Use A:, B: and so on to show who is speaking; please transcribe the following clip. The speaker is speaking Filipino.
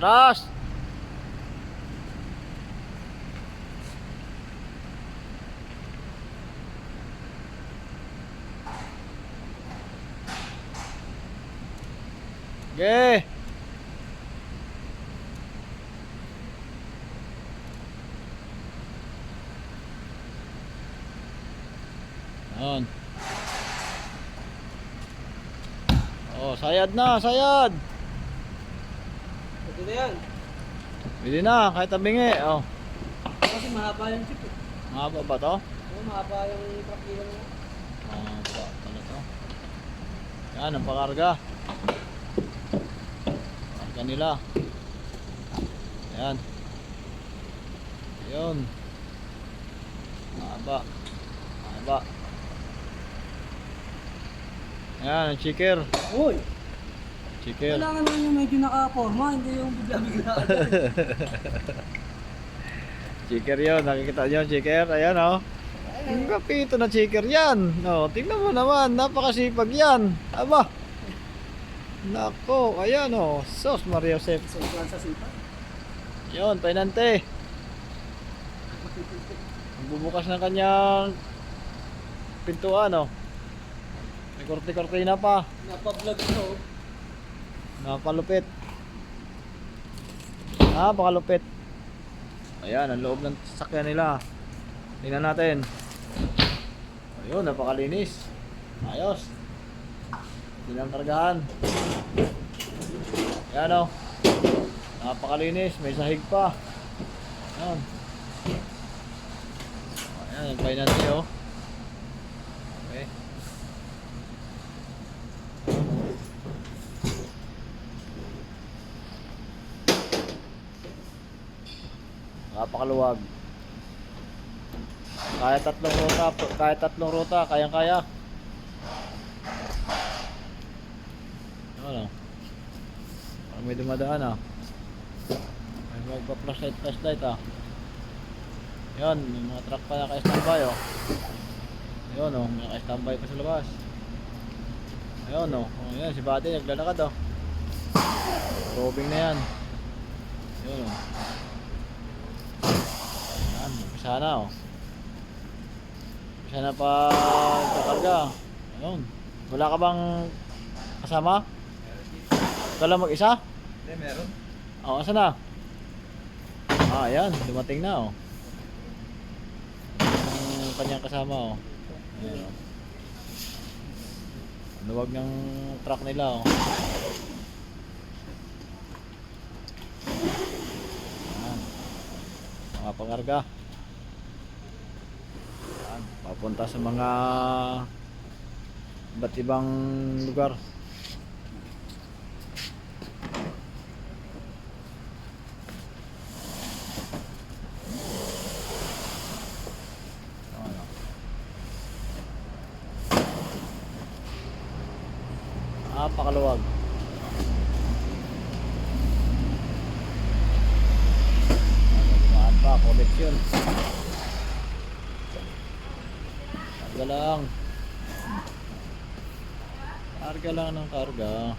A: Atras! Okay. Yan. Oh, sayad na, sayad.
B: Ito na yan.
A: Pwede na, kahit tabingi. Oh,
B: Kasi mahaba yung chip eh.
A: mahaba ba to?
B: Oo, mahaba yung truck nila mo.
A: Mahaba pala to. Yan, ang pakarga. Pakarga nila. Yan. Yun. Mahaba. Mahaba. Yan, ang chiker.
B: Uy!
A: Chiker.
B: Kailangan naman yung medyo naka-forma, hindi yung bigla-bigla.
A: Chiker yun, nakikita nyo, chiker. Ayan oh. Ang kapito na chiker yan. No, tingnan mo naman, napakasipag yan. Aba. Nako, ayan oh. Sos Maria Josep.
B: Sa sipa.
A: Yun, painante. Bubukas ng kanyang pintuan oh. May korte-kortina pa.
B: Napablog ito. Oh.
A: Napalupit. Napakalupit. Ayan, ang loob ng sasakyan nila. Tingnan natin. Ayun, napakalinis. Ayos. Hindi lang kargahan. Ayan o. Napakalinis. May sahig pa. Ayan. Ayan, yung finance o. Okay. Napakaluwag. Kaya tatlong ruta, kaya tatlong ruta, kayang-kaya. Ano? Parang may dumadaan ah. May magpa-flashlight, flashlight ah. Yan, may mga truck pa naka-standby oh. Ayun oh, may naka-standby pa sa labas. Ayun oh, oh yan, si Buddy naglalakad oh. Robing na yan. Ayun oh. Yan, umpisa na oh. Umpisa na pa kakarga. Ayun. Wala ka bang kasama? Ikaw lang mag-isa?
B: Hindi, meron.
A: Oo, asa na? Ah, ayan. Dumating na oh. Ang kanyang kasama oh. Ayan oh. Luwag ng truck nila oh. Ayan. Mga pangarga. Papunta sa mga iba't ibang lugar. Napakaluwag. Ano, pa, collection. Karga lang. Karga lang ng karga.